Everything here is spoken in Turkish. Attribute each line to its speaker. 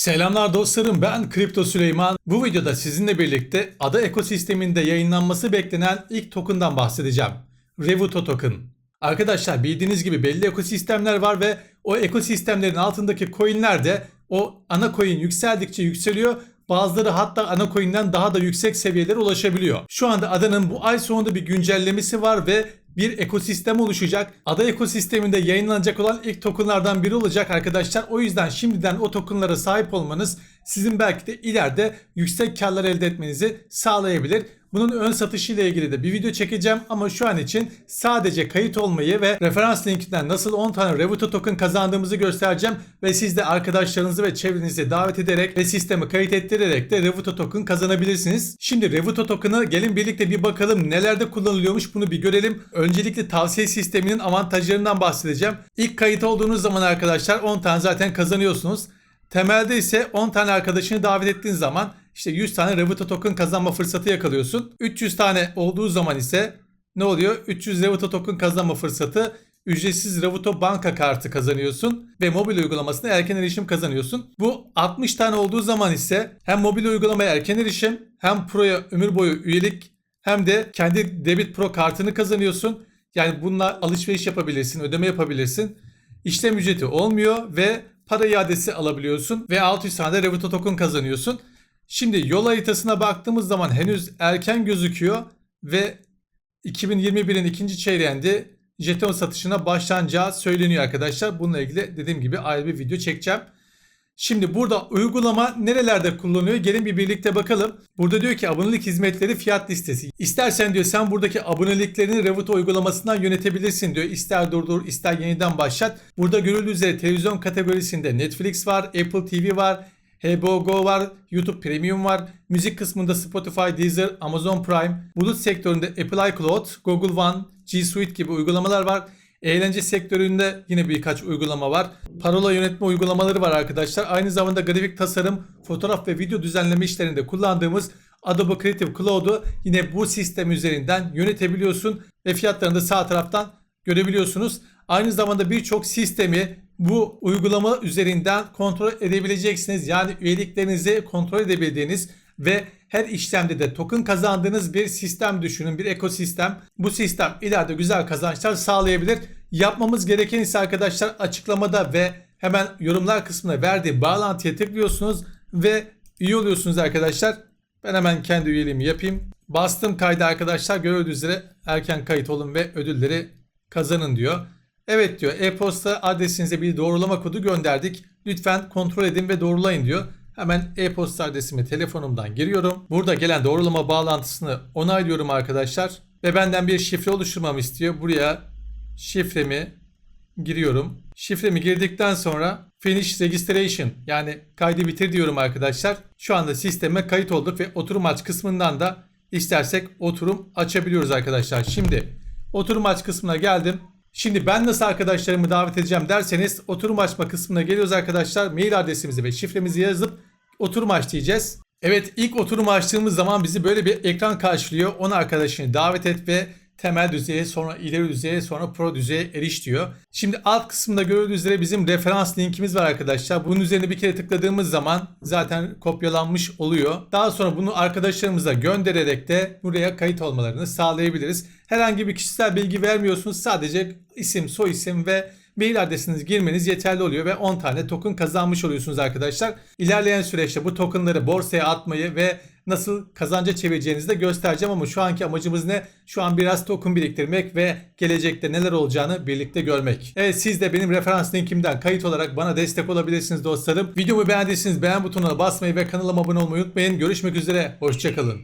Speaker 1: Selamlar dostlarım ben Kripto Süleyman. Bu videoda sizinle birlikte ada ekosisteminde yayınlanması beklenen ilk token'dan bahsedeceğim. Revuto Token. Arkadaşlar bildiğiniz gibi belli ekosistemler var ve o ekosistemlerin altındaki coinler de o ana coin yükseldikçe yükseliyor. Bazıları hatta ana coin'den daha da yüksek seviyelere ulaşabiliyor. Şu anda adanın bu ay sonunda bir güncellemesi var ve bir ekosistem oluşacak. Ada ekosisteminde yayınlanacak olan ilk tokenlardan biri olacak arkadaşlar. O yüzden şimdiden o tokenlara sahip olmanız sizin belki de ileride yüksek karlar elde etmenizi sağlayabilir. Bunun ön satışı ile ilgili de bir video çekeceğim ama şu an için sadece kayıt olmayı ve referans linkinden nasıl 10 tane Revuto token kazandığımızı göstereceğim ve siz de arkadaşlarınızı ve çevrenizi davet ederek ve sistemi kayıt ettirerek de Revuto token kazanabilirsiniz. Şimdi Revuto token'ı gelin birlikte bir bakalım nelerde kullanılıyormuş bunu bir görelim. Öncelikle tavsiye sisteminin avantajlarından bahsedeceğim. İlk kayıt olduğunuz zaman arkadaşlar 10 tane zaten kazanıyorsunuz. Temelde ise 10 tane arkadaşını davet ettiğin zaman işte 100 tane Revuto token kazanma fırsatı yakalıyorsun. 300 tane olduğu zaman ise ne oluyor? 300 Revuto token kazanma fırsatı ücretsiz Revuto banka kartı kazanıyorsun ve mobil uygulamasına erken erişim kazanıyorsun. Bu 60 tane olduğu zaman ise hem mobil uygulamaya erken erişim hem Pro'ya ömür boyu üyelik hem de kendi debit Pro kartını kazanıyorsun. Yani bununla alışveriş yapabilirsin, ödeme yapabilirsin. İşlem ücreti olmuyor ve para iadesi alabiliyorsun ve 600 tane de Revuto token kazanıyorsun. Şimdi yol haritasına baktığımız zaman henüz erken gözüküyor ve 2021'in ikinci çeyreğinde jeton satışına başlanacağı söyleniyor arkadaşlar. Bununla ilgili dediğim gibi ayrı bir video çekeceğim. Şimdi burada uygulama nerelerde kullanılıyor? Gelin bir birlikte bakalım. Burada diyor ki abonelik hizmetleri fiyat listesi. İstersen diyor sen buradaki aboneliklerini Revoto uygulamasından yönetebilirsin diyor. İster durdur ister yeniden başlat. Burada görüldüğü üzere televizyon kategorisinde Netflix var, Apple TV var, HBO Go var, YouTube Premium var, müzik kısmında Spotify, Deezer, Amazon Prime, bulut sektöründe Apple iCloud, Google One, G Suite gibi uygulamalar var. Eğlence sektöründe yine birkaç uygulama var. Parola yönetme uygulamaları var arkadaşlar. Aynı zamanda grafik tasarım, fotoğraf ve video düzenleme işlerinde kullandığımız Adobe Creative Cloud'u yine bu sistem üzerinden yönetebiliyorsun ve fiyatlarını da sağ taraftan görebiliyorsunuz. Aynı zamanda birçok sistemi bu uygulama üzerinden kontrol edebileceksiniz. Yani üyeliklerinizi kontrol edebildiğiniz ve her işlemde de token kazandığınız bir sistem düşünün, bir ekosistem. Bu sistem ileride güzel kazançlar sağlayabilir. Yapmamız gereken ise arkadaşlar açıklamada ve hemen yorumlar kısmına verdiğim bağlantıya tıklıyorsunuz ve üye oluyorsunuz arkadaşlar. Ben hemen kendi üyeliğimi yapayım. Bastım kaydı arkadaşlar. Gördüğünüz üzere erken kayıt olun ve ödülleri kazanın diyor. Evet diyor e-posta adresinize bir doğrulama kodu gönderdik. Lütfen kontrol edin ve doğrulayın diyor. Hemen e-posta adresimi telefonumdan giriyorum. Burada gelen doğrulama bağlantısını onaylıyorum arkadaşlar. Ve benden bir şifre oluşturmamı istiyor. Buraya şifremi giriyorum. Şifremi girdikten sonra finish registration yani kaydı bitir diyorum arkadaşlar. Şu anda sisteme kayıt olduk ve oturum aç kısmından da istersek oturum açabiliyoruz arkadaşlar. Şimdi oturum aç kısmına geldim. Şimdi ben nasıl arkadaşlarımı davet edeceğim derseniz oturum açma kısmına geliyoruz arkadaşlar. Mail adresimizi ve şifremizi yazıp oturum aç diyeceğiz. Evet ilk oturum açtığımız zaman bizi böyle bir ekran karşılıyor. 10 arkadaşını davet et ve temel düzeye sonra ileri düzeye sonra pro düzeye eriş diyor. Şimdi alt kısımda gördüğünüz üzere bizim referans linkimiz var arkadaşlar. Bunun üzerine bir kere tıkladığımız zaman zaten kopyalanmış oluyor. Daha sonra bunu arkadaşlarımıza göndererek de buraya kayıt olmalarını sağlayabiliriz. Herhangi bir kişisel bilgi vermiyorsunuz. Sadece isim, soy isim ve mail adresinizi girmeniz yeterli oluyor ve 10 tane token kazanmış oluyorsunuz arkadaşlar. İlerleyen süreçte bu tokenları borsaya atmayı ve nasıl kazanca çevireceğinizi de göstereceğim ama şu anki amacımız ne? Şu an biraz token biriktirmek ve gelecekte neler olacağını birlikte görmek. Evet siz de benim referans linkimden kayıt olarak bana destek olabilirsiniz dostlarım. Videomu beğendiyseniz beğen butonuna basmayı ve kanalıma abone olmayı unutmayın. Görüşmek üzere, hoşçakalın.